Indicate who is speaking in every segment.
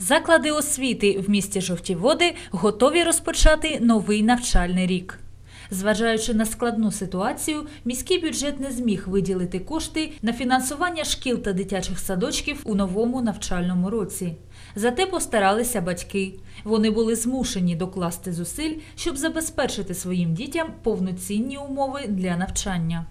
Speaker 1: Заклади освіти в місті Жовті Води готові розпочати новий навчальний рік. Зважаючи на складну ситуацію, міський бюджет не зміг виділити кошти на фінансування шкіл та дитячих садочків у новому навчальному році. Зате постаралися батьки. Вони були змушені докласти зусиль, щоб забезпечити своїм дітям повноцінні умови для навчання.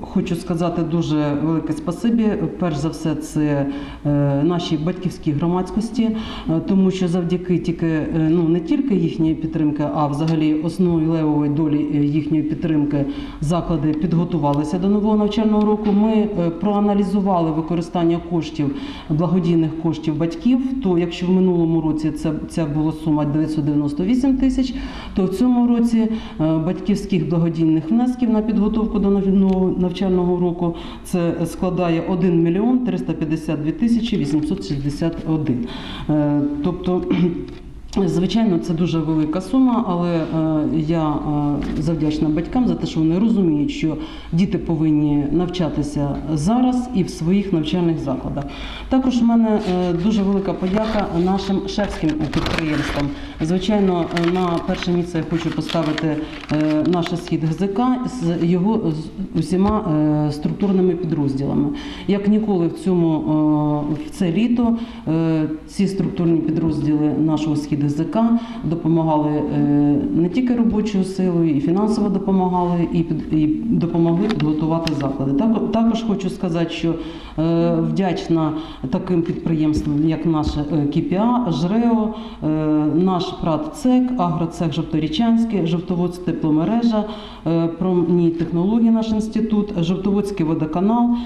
Speaker 2: Хочу сказати дуже велике спасибі. Перш за все, це е, нашій батьківській громадськості, е, тому що завдяки тільки е, ну не тільки їхньої підтримки, а взагалі основної левової долі їхньої підтримки заклади підготувалися до нового навчального року. Ми проаналізували використання коштів благодійних коштів батьків. То якщо в минулому році це ця була сума 998 тисяч, то в цьому році батьківських благодійних внесків на підготовку до нового навчального року це складає 1 мільйон 352 тисячі 861. Е, Тобто Звичайно, це дуже велика сума, але е, я е, завдячна батькам за те, що вони розуміють, що діти повинні навчатися зараз і в своїх навчальних закладах. Також в мене е, дуже велика подяка нашим шефським підприємствам. Звичайно, на перше місце я хочу поставити наш схід ГЗК з його з усіма структурними підрозділами. Як ніколи в цьому в це літо ці структурні підрозділи нашого схід ГЗК допомагали е, не тільки робочою силою, і фінансово допомагали, і, допомогли підготувати заклади. Також хочу сказати, що е, вдячна таким підприємствам, як наше е, КІПІА, ЖРЕО, наш ПРАТЦЕК, Агроцех Жовторічанський, Жовтоводськ тепломережа, промні технології наш інститут, Жовтоводський водоканал,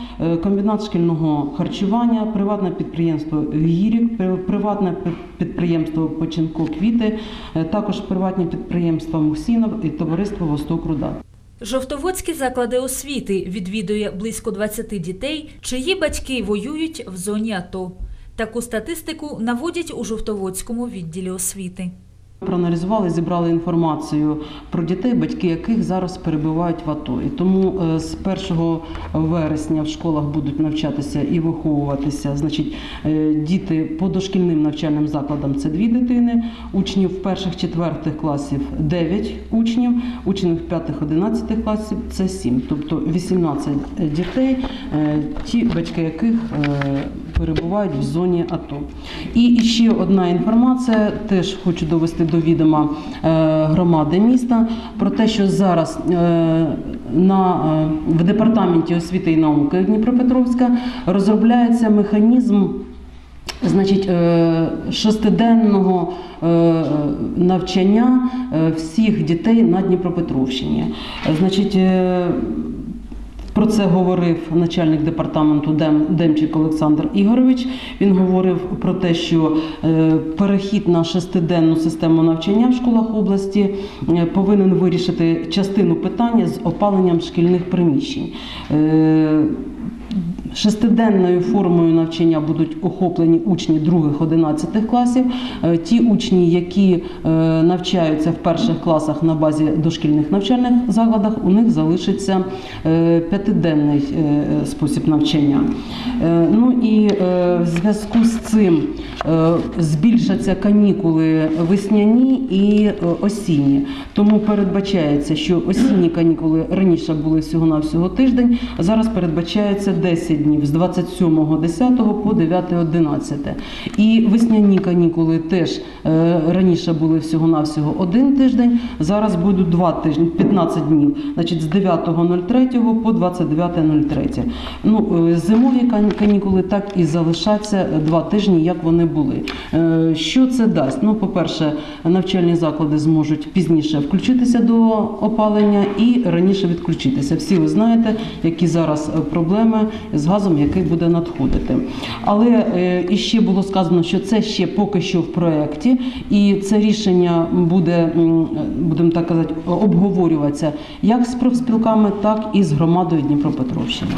Speaker 2: комбінат шкільного харчування, приватне підприємство Гірік, приватне підприємство Починко Квіти, е, також приватні підприємства Мухсінов і товариство Восток Руда.
Speaker 1: Жовтоводські заклади освіти відвідує близько 20 дітей, чиї батьки воюють в зоні АТО. Таку статистику наводять у Жовтоводському відділі освіти.
Speaker 2: Проаналізували, зібрали інформацію про дітей, батьки яких зараз перебувають в АТО. І тому е, з 1 вересня в школах будуть навчатися і виховуватися. Значить, е, діти по дошкільним навчальним закладам це дві дитини, учнів перших четвертих класів 9 учнів, учнів п'ятих одинадцятих класів це 7. Тобто 18 дітей, е, ті батьки яких перебувають в зоні АТО. І ще одна інформація, теж хочу довести до відома е, громади міста про те, що зараз е, на, е, в департаменті освіти і науки Дніпропетровська розробляється механізм. Значить, шестиденного навчання всіх дітей на Дніпропетровщині. Значить, про це говорив начальник департаменту Дем, Демчик Олександр Ігорович. Він говорив про те, що е, перехід на шестиденну систему навчання в школах області е, повинен вирішити частину питання з опаленням шкільних приміщень. Шестиденною формою навчання будуть охоплені учні других 11 класів. Е, Ті учні, які е, навчаються в перших класах на базі дошкільних навчальних закладах, у них залишиться е, п'ятиденний спосіб навчання. Ну і в зв'язку з цим збільшаться канікули весняні і осінні. Тому передбачається, що осінні канікули раніше були всього-навсього тиждень, а зараз передбачається 10 днів з 27.10 по 9.11. І весняні канікули теж е, раніше були всього-навсього один тиждень, зараз будуть два тижні, 15 днів, значить з 9.03 по 29.03. Ну, е, зимові канікули так і залишаться два тижні, як вони були. Е, Що це дасть? Ну, по-перше, навчальні заклади зможуть пізніше включитися до опалення і раніше відключитися. Всі ви знаєте, які зараз е, проблеми з який буде надходити. Але е, ще було сказано, що це ще поки що в проєкті, і це рішення буде, будемо так казати, обговорюватися як з профспілками, так і з громадою Дніпропетровщини.